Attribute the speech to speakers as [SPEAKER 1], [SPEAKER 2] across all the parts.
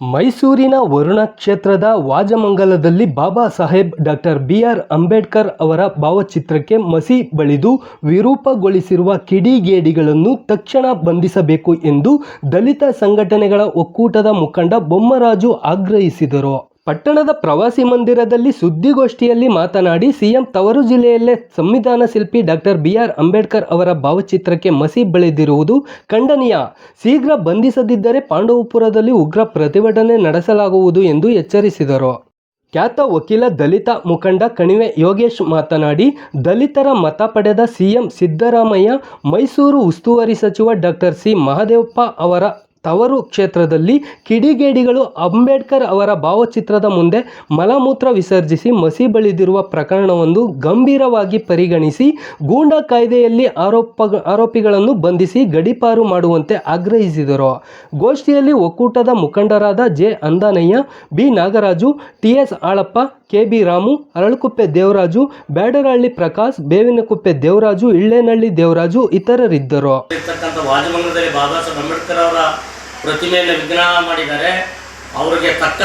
[SPEAKER 1] ಮೈಸೂರಿನ ವರುಣ ಕ್ಷೇತ್ರದ ವಾಜಮಂಗಲದಲ್ಲಿ Baba Saheb doctor B R Ambedkar ಅವರ ಭಾವಚಿತ್ರಕ್ಕೆ ಮಸಿ ಬಳಿದು ವಿರೂಪಗೊಳಿಸಿರುವ ಕಿಡಿಗೇಡಿಗಳನ್ನು ತಕ್ಷಣ ಬಂಧಿಸಬೇಕು ಎಂದು ದಲಿತ ಸಂಘಟನೆಗಳ ಒಕ್ಕೂಟದ ಮುಖಂಡ ಬೊಮ್ಮರಾಜು ಆಗ್ರಹಿಸಿದರು. ಪಟ್ಟಣದ ಪ್ರವಾಸಿ ಮಂದಿರದಲ್ಲಿ ಸುದ್ದಿಗೋಷ್ಠಿಯಲ್ಲಿ ಮಾತನಾಡಿ ಸಿಎಂ ತವರು ಜಿಲ್ಲೆಯಲ್ಲೇ ಸಂವಿಧಾನ ಶಿಲ್ಪಿ ಡಾಕ್ಟರ್ ಬಿ ಆರ್ ಅಂಬೇಡ್ಕರ್ ಅವರ ಭಾವಚಿತ್ರಕ್ಕೆ ಮಸಿ ಬೆಳೆದಿರುವುದು ಖಂಡನೀಯ. ಶೀಘ್ರ ಬಂಧಿಸದಿದ್ದರೆ ಪಾಂಡವಪುರದಲ್ಲಿ ಉಗ್ರ ಪ್ರತಿಭಟನೆ ನಡೆಸಲಾಗುವುದು ಎಂದು ಎಚ್ಚರಿಸಿದರು. ಖ್ಯಾತ ವಕೀಲ ದಲಿತ ಮುಖಂಡ ಕಣಿವೆ ಯೋಗೇಶ್ ಮಾತನಾಡಿ, ದಲಿತರ ಮತ ಪಡೆದ ಸಿಎಂ ಸಿದ್ದರಾಮಯ್ಯ ಮೈಸೂರು ಉಸ್ತುವಾರಿ ಸಚಿವ ಡಾಕ್ಟರ್ ಸಿ ಮಹದೇವಪ್ಪ ಅವರ ತವರು ಕ್ಷೇತ್ರದಲ್ಲಿ ಕಿಡಿಗೇಡಿಗಳು ಅಂಬೇಡ್ಕರ್ ಅವರ ಭಾವಚಿತ್ರದ ಮುಂದೆ ಮಲಮೂತ್ರ ವಿಸರ್ಜಿಸಿ ಮಸಿ ಬಳಿದಿರುವ ಪ್ರಕರಣವನ್ನು ಗಂಭೀರವಾಗಿ ಪರಿಗಣಿಸಿ ಗೂಂಡಾ ಕಾಯ್ದೆಯಲ್ಲಿ ಆರೋಪ ಆರೋಪಿಗಳನ್ನು ಬಂಧಿಸಿ ಗಡೀಪಾರು ಮಾಡುವಂತೆ ಆಗ್ರಹಿಸಿದರು. ಗೋಷ್ಠಿಯಲ್ಲಿ ಒಕ್ಕೂಟದ ಮುಖಂಡರಾದ J. Andanaiah, B. Nagaraju TS Alappa, K. B. Ramu, Aralakuppe Devaraju, Byadarahalli Prakash, Bevinakuppe Devaraju Illenahalli Devaraju ಇತರರಿದ್ದರು.
[SPEAKER 2] ಪ್ರತಿಮೆಯನ್ನು ವಿಗ್ರಹ ಮಾಡಿದ್ದಾರೆ. ಅವರಿಗೆ ತಕ್ಕ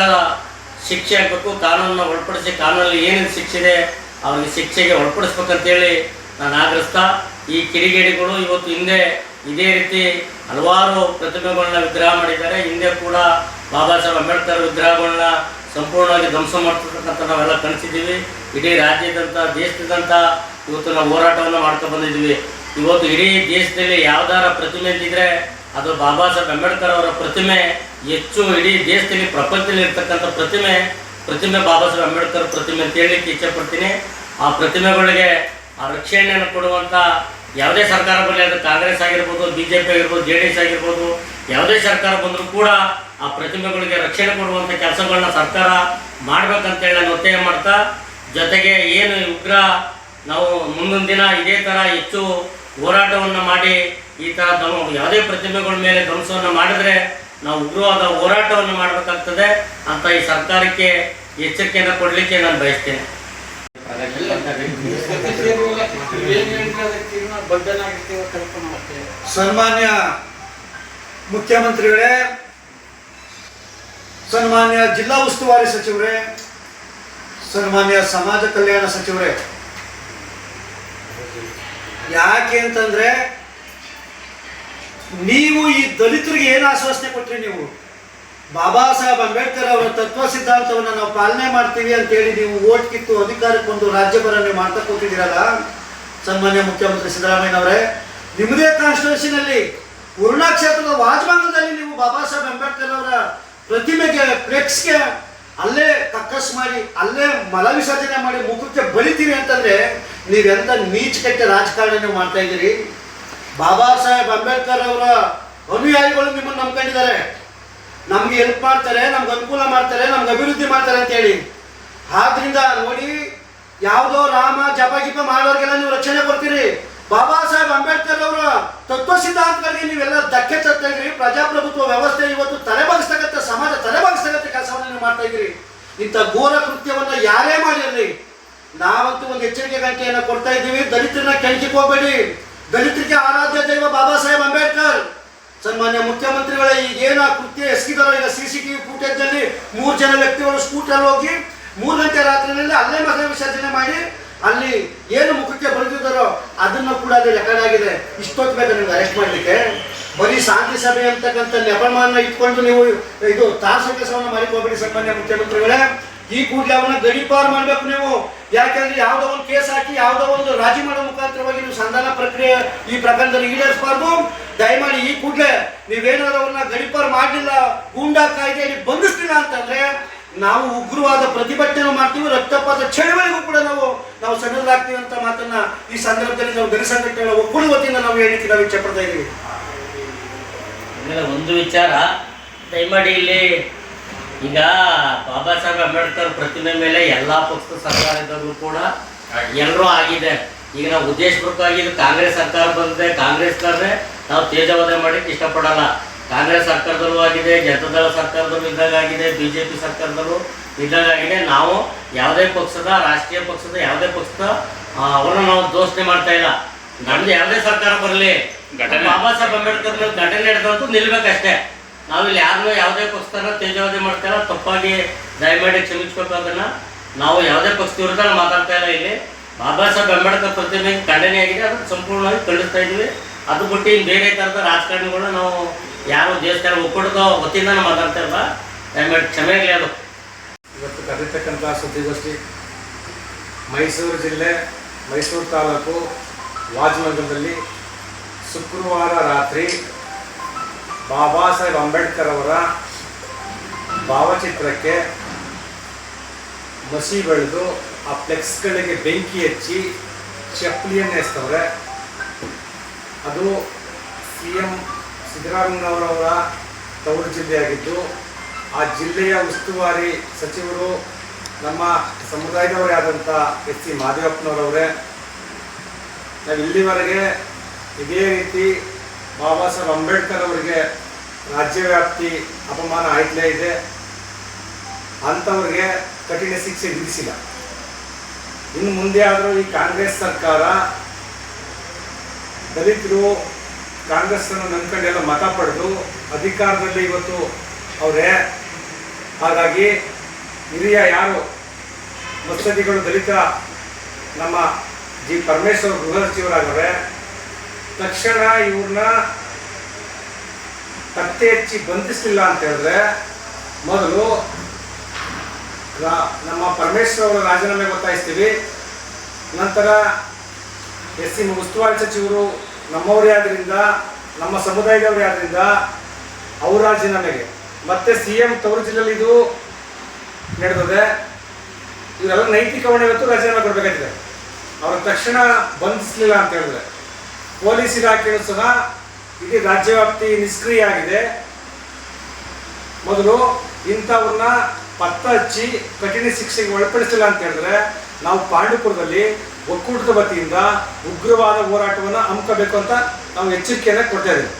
[SPEAKER 2] ಶಿಕ್ಷೆ ಆಗಬೇಕು. ಕಾನೂನನ್ನ ಒಳಪಡಿಸಿ ಕಾನೂನಲ್ಲಿ ಏನೇನು ಶಿಕ್ಷೆ ಇದೆ ಅವರಿಗೆ ಶಿಕ್ಷೆಗೆ ಒಳಪಡಿಸ್ಬೇಕಂತೇಳಿ ನಾನು ಆಗ್ರಹಿಸ್ತಾ ಈ ಕಿಡಿಗೇಡಿಗಳು ಇವತ್ತು ಹಿಂದೆ ಇದೇ ರೀತಿ ಹಲವಾರು ಪ್ರತಿಮೆಗಳನ್ನ ವಿಗ್ರಹ ಮಾಡಿದ್ದಾರೆ. ಹಿಂದೆ ಕೂಡ ಬಾಬಾ ಸಾಹೇಬ್ ಅಂಬೇಡ್ಕರ್ ವಿಗ್ರಹಗಳನ್ನ ಸಂಪೂರ್ಣವಾಗಿ ಧ್ವಂಸ ಮಾಡ್ತಕ್ಕಂಥ ನಾವೆಲ್ಲ ಕಲಿಸಿದ್ದೀವಿ ಇಡೀ ರಾಜ್ಯದಂಥ ದೇಶದಂಥ ಇವತ್ತು ನಾವು ಹೋರಾಟವನ್ನು ಮಾಡ್ತಾ ಬಂದಿದ್ದೀವಿ. ಇವತ್ತು ಇಡೀ ದೇಶದಲ್ಲಿ ಯಾವ್ದಾರ ಪ್ರತಿಮೆ ಅಂತಿದ್ರೆ ಅದು ಬಾಬಾ ಸಾಹೇಬ್ ಅಂಬೇಡ್ಕರ್ ಅವರ ಪ್ರತಿಮೆ, ಹೆಚ್ಚು ಇಡೀ ದೇಶದಲ್ಲಿ ಪ್ರಪಂಚದಲ್ಲಿ ಇರ್ತಕ್ಕಂಥ ಪ್ರತಿಮೆ ಪ್ರತಿಮೆ ಬಾಬಾ ಸಾಹೇಬ್ ಅಂಬೇಡ್ಕರ್ ಪ್ರತಿಮೆ ಅಂತ ಹೇಳಲಿಕ್ಕೆ ಇಚ್ಛೆಪಡ್ತೀನಿ ಆ ಪ್ರತಿಮೆಗಳಿಗೆ ಆ ರಕ್ಷಣೆಯನ್ನು ಕೊಡುವಂಥ ಯಾವುದೇ ಸರ್ಕಾರ ಬರಲಿ, ಅದು ಕಾಂಗ್ರೆಸ್ ಆಗಿರ್ಬೋದು ಬಿ ಜೆ ಪಿ ಆಗಿರ್ಬೋದು, ಜೆ ಡಿ ಎಸ್ ಆಗಿರ್ಬೋದು, ಯಾವುದೇ ಸರ್ಕಾರ ಬಂದರೂ ಕೂಡ ಆ ಪ್ರತಿಮೆಗಳಿಗೆ ರಕ್ಷಣೆ ಕೊಡುವಂಥ ಕೆಲಸಗಳನ್ನ ಸರ್ಕಾರ ಮಾಡಬೇಕಂತೇಳಿ ನಾನು ಒತ್ತಾಯ ಮಾಡ್ತಾ, ಜೊತೆಗೆ ಏನು ಉಗ್ರ ನಾವು ಮುಂದಿನ ದಿನ ಇದೇ ಥರ ಹೆಚ್ಚು ಹೋರಾಟವನ್ನು ಮಾಡಿ ಈ ತರ ನಾವು ಯಾವುದೇ ಪ್ರತಿಮೆಗಳ ಮೇಲೆ ಧ್ವಂಸವನ್ನು ಮಾಡಿದ್ರೆ ನಾವು ಉಗ್ರವಾದ ಹೋರಾಟವನ್ನು ಮಾಡಬೇಕಾಗ್ತದೆ ಅಂತ ಈ ಸರ್ಕಾರಕ್ಕೆ ಎಚ್ಚರಿಕೆಯನ್ನು ಕೊಡಲಿಕ್ಕೆ ನಾನು ಬಯಸ್ತೇನೆ.
[SPEAKER 3] ಸನ್ಮಾನ್ಯ ಮುಖ್ಯಮಂತ್ರಿಗಳೇ, ಸನ್ಮಾನ್ಯ ಜಿಲ್ಲಾ ಉಸ್ತುವಾರಿ ಸಚಿವರೇ, ಸನ್ಮಾನ್ಯ ಸಮಾಜ ಕಲ್ಯಾಣ ಸಚಿವರೇ, ಯಾಕೆ ಅಂತಂದ್ರೆ ನೀವು ಈ ದಲಿತರಿಗೆ ಏನು ಆಶ್ವಾಸನೆ ಕೊಟ್ರಿ ನೀವು? ಬಾಬಾ ಸಾಹೇಬ್ ಅಂಬೇಡ್ಕರ್ ಅವರ ತತ್ವ ಸಿದ್ಧಾಂತವನ್ನು ನಾವು ಪಾಲನೆ ಮಾಡ್ತೀವಿ ಅಂತೇಳಿ ನೀವು ಓಟ್ ಕಿತ್ತು ಅಧಿಕಾರಕ್ಕೆ ಬಂದು ರಾಜ್ಯಭರ ನೀವು ಮಾಡ್ತಾ ಕೂತಿದ್ದೀರಲ್ಲ, ಸನ್ಮಾನ್ಯ ಮುಖ್ಯಮಂತ್ರಿ ಸಿದ್ದರಾಮಯ್ಯನವರೇ, ನಿಮ್ಮದೇ ಕಾನ್ಸ್ಟಿಟ್ಯೂಷನಲ್ಲಿ ಪೂರ್ಣಾ ಕ್ಷೇತ್ರದ ವಾಜಭಾಗದಲ್ಲಿ ನೀವು ಬಾಬಾ ಸಾಹೇಬ್ ಅಂಬೇಡ್ಕರ್ ಅವರ ಪ್ರತಿಮೆಗೆ ಫ್ಲೆಕ್ಸ್ಗೆ ಅಲ್ಲೇ ಕಕ್ಕಸ್ ಮಾಡಿ, ಅಲ್ಲೇ ಮಲ ವಿಸರ್ಜನೆ ಮಾಡಿ ಮುಖಕ್ಕೆ ಬಳಿತೀವಿ ಅಂತಂದ್ರೆ ನೀವೆಂತ ನೀಚ ಕಟ್ಟೆ ರಾಜಕಾರಣ ಮಾಡ್ತಾ ಇದ್ದೀರಿ? ಬಾಬಾ ಸಾಹೇಬ್ ಅಂಬೇಡ್ಕರ್ ಅವರ ಅನುಯಾಯಿಗಳು ನಿಮ್ಮನ್ನು ನಂಬ್ಕೊಂಡಿದ್ದಾರೆ. ನಮ್ಗೆ ಹೆಲ್ಪ್ ಮಾಡ್ತಾರೆ, ನಮ್ಗೆ ಅನುಕೂಲ ಮಾಡ್ತಾರೆ, ನಮ್ಗೆ ಅಭಿವೃದ್ಧಿ ಮಾಡ್ತಾರೆ ಅಂತ ಹೇಳಿ ಆದ್ರಿಂದ ನೋಡಿ, ಯಾವುದೋ ರಾಮ ಜಪ ಗಿಪ ಮಾಡೋರಿಗೆಲ್ಲ ನೀವು ರಕ್ಷಣೆ ಕೊಡ್ತೀರಿ. ಬಾಬಾ ಸಾಹೇಬ್ ಅಂಬೇಡ್ಕರ್ ಅವರ ತತ್ವ ಸಿದ್ಧಾಂತಗಳಿಗೆ ನೀವೆಲ್ಲ ಧಕ್ಕೆ ತರ್ತಾ ಇದ್ರಿ ಪ್ರಜಾಪ್ರಭುತ್ವ ವ್ಯವಸ್ಥೆ ಇವತ್ತು ತಲೆಬಾಗಿಸ್ತಕ್ಕಂಥ ಸಮಾಜ, ತಲೆಬಾಗಿಸ್ತಕ್ಕಂಥ ಕೆಲಸವನ್ನು ನೀವು ಮಾಡ್ತಾ ಇದ್ದೀರಿ. ಇಂಥ ಘೋರ ಕೃತ್ಯವನ್ನ ಯಾರೇ ಮಾಡಿರಲಿ, ನಾವಂತೂ ಒಂದು ಎಚ್ಚರಿಕೆ ಗಂಟೆಯನ್ನು ಕೊಡ್ತಾ ಇದ್ದೀವಿ. ದಲಿತರನ್ನ ಕೆಣಕಿಗೆ ಹೋಗ್ಬೇಡಿ. ದಲಿತರಿಗೆ ಆರಾಧ್ಯ ದೈವ ಬಾಬಾ ಸಾಹೇಬ್ ಅಂಬೇಡ್ಕರ್. ಸನ್ಮಾನ್ಯ ಮುಖ್ಯಮಂತ್ರಿಗಳ, ಈಗೇನು ಆ ಕೃತ್ಯ ಎಸಗಿದಾರೋ ಈಗ ಸಿ ಸಿ ಟಿವಿ ಫುಟೇಜ್ ಅಲ್ಲಿ ಮೂರು ಜನ ವ್ಯಕ್ತಿಗಳು ಸ್ಕೂಟರ್ ಹೋಗಿ ಮೂರು ಗಂಟೆ ರಾತ್ರಿನಲ್ಲಿ ಅಲ್ಲೇ ಮಗ ವಿಸರ್ಜನೆ ಮಾಡಿ ಅಲ್ಲಿ ಏನು ಮುಖಕ್ಕೆ ಬರೆದಿದ್ದಾರೋ ಅದನ್ನು ಕೂಡ ಅಲ್ಲಿ ರೆಕಾರ್ಡ್ ಆಗಿದೆ. ಇಷ್ಟೊತ್ತು ಬೇಕು ನಿಮ್ಗೆ ಅರೆಸ್ಟ್ ಮಾಡಲಿಕ್ಕೆ. ಬರೀ ಶಾಂತಿ ಸಭೆ ಅಂತಕ್ಕಂಥ ನೆಪಮಾನ ಇಟ್ಕೊಂಡು ನೀವು ಇದು ತಾಸು ಕೆಲಸವನ್ನು ಮಾಡಿಕೊಳ್ಬೇಡಿ ಸನ್ಮಾನ್ಯ ಮುಖ್ಯಮಂತ್ರಿಗಳೇ. ಈ ಕೂಡಲೇ ಅವನ್ನ ಗಡಿಪಾರು ಮಾಡಬೇಕು ನೀವು. ಯಾಕಂದ್ರೆ ಯಾವುದೋ ಒಂದು ಕೇಸ್ ಹಾಕಿ ಯಾವುದೋ ಒಂದು ರಾಜಿ ಮಾಡೋ ಮುಖಾಂತರವಾಗಿ ನೀವು ಸಂಧಾನ ಪ್ರಕ್ರಿಯೆ ಈ ಪ್ರಕರಣದಲ್ಲಿ ಈಡೇರಿಸಬಾರ್ದು. ದಯಮಾಡಿ ಈ ಕೂಡಲೇ ನೀವೇನಾದ್ರೂ ಅವ್ರನ್ನ ಗಡಿಪಾರು ಮಾಡಲಿಲ್ಲ, ಗೂಂಡಾ ಕಾಯ್ದೆಯಲ್ಲಿ ಬಂಧಿಸ್ಲಿಲ್ಲ ಅಂತಂದ್ರೆ ನಾವು ಉಗ್ರವಾದ ಪ್ರತಿಭಟನೆ ಮಾಡ್ತೀವಿ, ರಕ್ತಪಾತ ಚಳವಳಿಗೂ ಕೂಡ ನಾವು ನಾವು ಸಣ್ಣದಾಗ್ತೀವಿ ಅಂತ ಮಾತನ್ನ ಈ ಸಂದರ್ಭದಲ್ಲಿ ನಾವು ದಲಿತ ಸಂಘಟನೆಗಳ ಒಕ್ಕೂಟ ವತಿಯಿಂದ ನಾವು ಹೇಳಿಕೆ ನಾವು ಇಚ್ಛೆ ಪಡ್ತಾ ಇದ್ದೀವಿ.
[SPEAKER 2] ಒಂದು ವಿಚಾರ. ದಯಮಾಡಿ ಇಲ್ಲಿ ಈಗ ಬಾಬಾ ಸಾಹೇಬ್ ಅಂಬೇಡ್ಕರ್ ಪ್ರತಿಮೆ ಮೇಲೆ ಎಲ್ಲ ಪಕ್ಷದ ಸರ್ಕಾರ ಕೂಡ ಎಲ್ಲರೂ ಆಗಿದೆ. ಈಗ ನಾವು ಉದ್ದೇಶಪೂರ್ವಕವಾಗಿ ಇದು ಕಾಂಗ್ರೆಸ್ ಸರ್ಕಾರ ಬಂದಿದೆ. ಕಾಂಗ್ರೆಸ್ನವ್ರೆ ನಾವು ತೇಜವಾದ ಮಾಡಕ್ಕೆ ಇಷ್ಟಪಡಲ್ಲ. ಕಾಂಗ್ರೆಸ್ ಸರ್ಕಾರದಲ್ಲೂ ಆಗಿದೆ ಜನತಾದಳ ಸರ್ಕಾರದಲ್ಲೂ ಇದ್ದಾಗ ಆಗಿದೆ ಬಿ ಜೆ ಪಿ ಸರ್ಕಾರದಲ್ಲೂ ಇದ್ದಾಗ ಆಗಿದೆ. ನಾವು ಯಾವುದೇ ಪಕ್ಷದ ರಾಷ್ಟ್ರೀಯ ಪಕ್ಷದ ಯಾವುದೇ ಪಕ್ಷದ ಅವರನ್ನು ನಾವು ದೋಷಣೆ ಮಾಡ್ತಾ ಇಲ್ಲ. ನಮ್ದು ಯಾವುದೇ ಸರ್ಕಾರ ಬರಲಿ. ಬಾಬಾ ಸಾಹೇಬ್ ಅಂಬೇಡ್ಕರ್ ಘಟನೆ ನಡೆದಂತೂ ನಿಲ್ಬೇಕಷ್ಟೇ. ನಾವಿಲ್ಲಿ ಯಾರು ಯಾವುದೇ ಪಕ್ಷದನ್ನ ತೇಜಾವಧಿ ಮಾಡ್ತಾರ, ತಪ್ಪಾಗಿ ದಯಮಾಡಿ ಕ್ಷಮಿಸ್ಬೇಕು ಅದನ್ನ ನಾವು ಯಾವುದೇ ಪಕ್ಷದ ವಿರುದ್ಧ ಮಾತಾಡ್ತಾ ಇಲ್ಲ ಇಲ್ಲಿ. ಬಾಬಾ ಸಾಹೇಬ್ ಅಂಬೇಡ್ಕರ್ ಪ್ರತಿಮೆ ಖಂಡನೆ ಆಗಿದೆ, ಅದನ್ನು ಸಂಪೂರ್ಣವಾಗಿ ಖಂಡಿಸ್ತಾ ಇದ್ವಿ. ಅದು ಬಿಟ್ಟು ಇನ್ನು ಬೇರೆ ಥರದ ರಾಜಕಾರಣಿಗಳು ನಾವು ಯಾರು ದೇವಸ್ಥಾನ ಒಕ್ಕೂಟದ ನಾವು ಮಾತಾಡ್ತಾ ಇಲ್ಲ ದಯಮಾಡಿ ಕ್ಷಮೆ ಇರಲಿ ಅದು.
[SPEAKER 4] ಇವತ್ತು ಕರೆದಿರ್ತಕ್ಕಂಥ ಸುದ್ದಿಗೋಷ್ಠಿ, ಮೈಸೂರು ಜಿಲ್ಲೆ, ಮೈಸೂರು ತಾಲೂಕು ವಾಜನಗರದಲ್ಲಿ ಶುಕ್ರವಾರ ರಾತ್ರಿ ಬಾಬಾ ಸಾಹೇಬ್ ಅಂಬೇಡ್ಕರ್ ಅವರ ಭಾವಚಿತ್ರಕ್ಕೆ ಮಸಿ ಬೆಳೆದು ಆ ಫ್ಲೆಕ್ಸ್ಗಳಿಗೆ ಬೆಂಕಿ ಹಚ್ಚಿ ಚಪ್ಪಲಿಯನ್ನು ಎಸ್ತವ್ರೆ. ಅದು ಸಿ ಎಂ ಸಿದ್ದರಾಮಯ್ಯನವರವರ ತವರು ಜಿಲ್ಲೆಯಾಗಿದ್ದು, ಆ ಜಿಲ್ಲೆಯ ಉಸ್ತುವಾರಿ ಸಚಿವರು ನಮ್ಮ ಸಮುದಾಯದವರೇ ಆದಂಥ ಎಸ್ ಸಿ ಮಾದೇವಪ್ಪನವರವರೇ. ನಾವು ಇಲ್ಲಿವರೆಗೆ ಇದೇ ರೀತಿ ಬಾಬಾ ಸಾಹೇಬ್ ಅಂಬೇಡ್ಕರ್ ಅವರಿಗೆ ರಾಜ್ಯವ್ಯಾಪ್ತಿ ಅಪಮಾನ ಆಯ್ತಲೇ ಇದೆ. ಅಂಥವ್ರಿಗೆ ಕಠಿಣ ಶಿಕ್ಷೆ ವಿಧಿಸಿಲ್ಲ. ಇನ್ನು ಮುಂದೆ ಆದರೂ ಈ ಕಾಂಗ್ರೆಸ್ ಸರ್ಕಾರ ದಲಿತರು ಕಾಂಗ್ರೆಸ್ ಅನ್ನು ನಂಬ್ಕೊಂಡೆಲ್ಲ ಮತ ಪಡೆದು ಅಧಿಕಾರದಲ್ಲಿ ಇವತ್ತು ಅವರೇ. ಹಾಗಾಗಿ ಹಿರಿಯ ಯಾರು? ಮತ್ಸದಿಗಳು ದಲಿತ ನಮ್ಮ ಜಿ ಪರಮೇಶ್ವರ್ ಗೃಹ ಸಚಿವರಾಗವೆ ತಕ್ಷಣ ಇವ್ರನ್ನ ಪತ್ತೆ ಹಚ್ಚಿ ಬಂಧಿಸಲಿಲ್ಲ ಅಂತ ಹೇಳಿದ್ರೆ ಮೊದಲು ನಮ್ಮ ಪರಮೇಶ್ವರ್ ಅವರ ರಾಜೀನಾಮೆ ಗೊತ್ತಾಯಿಸ್ತೀವಿ. ನಂತರ ಎಸ್ ಸಿ ಉಸ್ತುವಾರಿ ಸಚಿವರು ನಮ್ಮವರೇ ಆದ್ರಿಂದ, ನಮ್ಮ ಸಮುದಾಯದವರೇ ಆದ್ದರಿಂದ ಅವ್ರ ರಾಜೀನಾಮೆಗೆ. ಮತ್ತೆ ಸಿ ಎಂ ತವರು ಜಿಲ್ಲೆಯಲ್ಲಿ ಇದು ನಡೆದಿದೆ, ಇವರೆಲ್ಲ ನೈತಿಕ ಹೊಣೆ ಇವತ್ತು ರಾಜೀನಾಮೆ ಕೊಡಬೇಕಾಗಿದೆ. ಅವ್ರ ತಕ್ಷಣ ಬಂಧಿಸಲಿಲ್ಲ ಅಂತ ಹೇಳಿದ್ರೆ. ಪೊಲೀಸ್ ಇಲಾಖೆಯು ಸಹ ಇಡೀ ರಾಜ್ಯವ್ಯಾಪ್ತಿ ನಿಷ್ಕ್ರಿಯ ಆಗಿದೆ. ಮೊದಲು ಇಂಥವ್ರನ್ನ ಪತ್ತ ಹಚ್ಚಿ ಕಠಿಣ ಶಿಕ್ಷೆಗೆ ಒಳಪಡಿಸಿಲ್ಲ ಅಂತ ಹೇಳಿದ್ರೆ ನಾವು ಪಾಂಡುಪುರದಲ್ಲಿ ಒಕ್ಕೂಟದ ವತಿಯಿಂದ ಉಗ್ರವಾದ ಹೋರಾಟವನ್ನು ಹಮ್ಮಿಕಬೇಕು ಅಂತ ನಾವು ಎಚ್ಚರಿಕೆಯನ್ನು ಕೊಡ್ತಾ ಇದ್ದೀವಿ.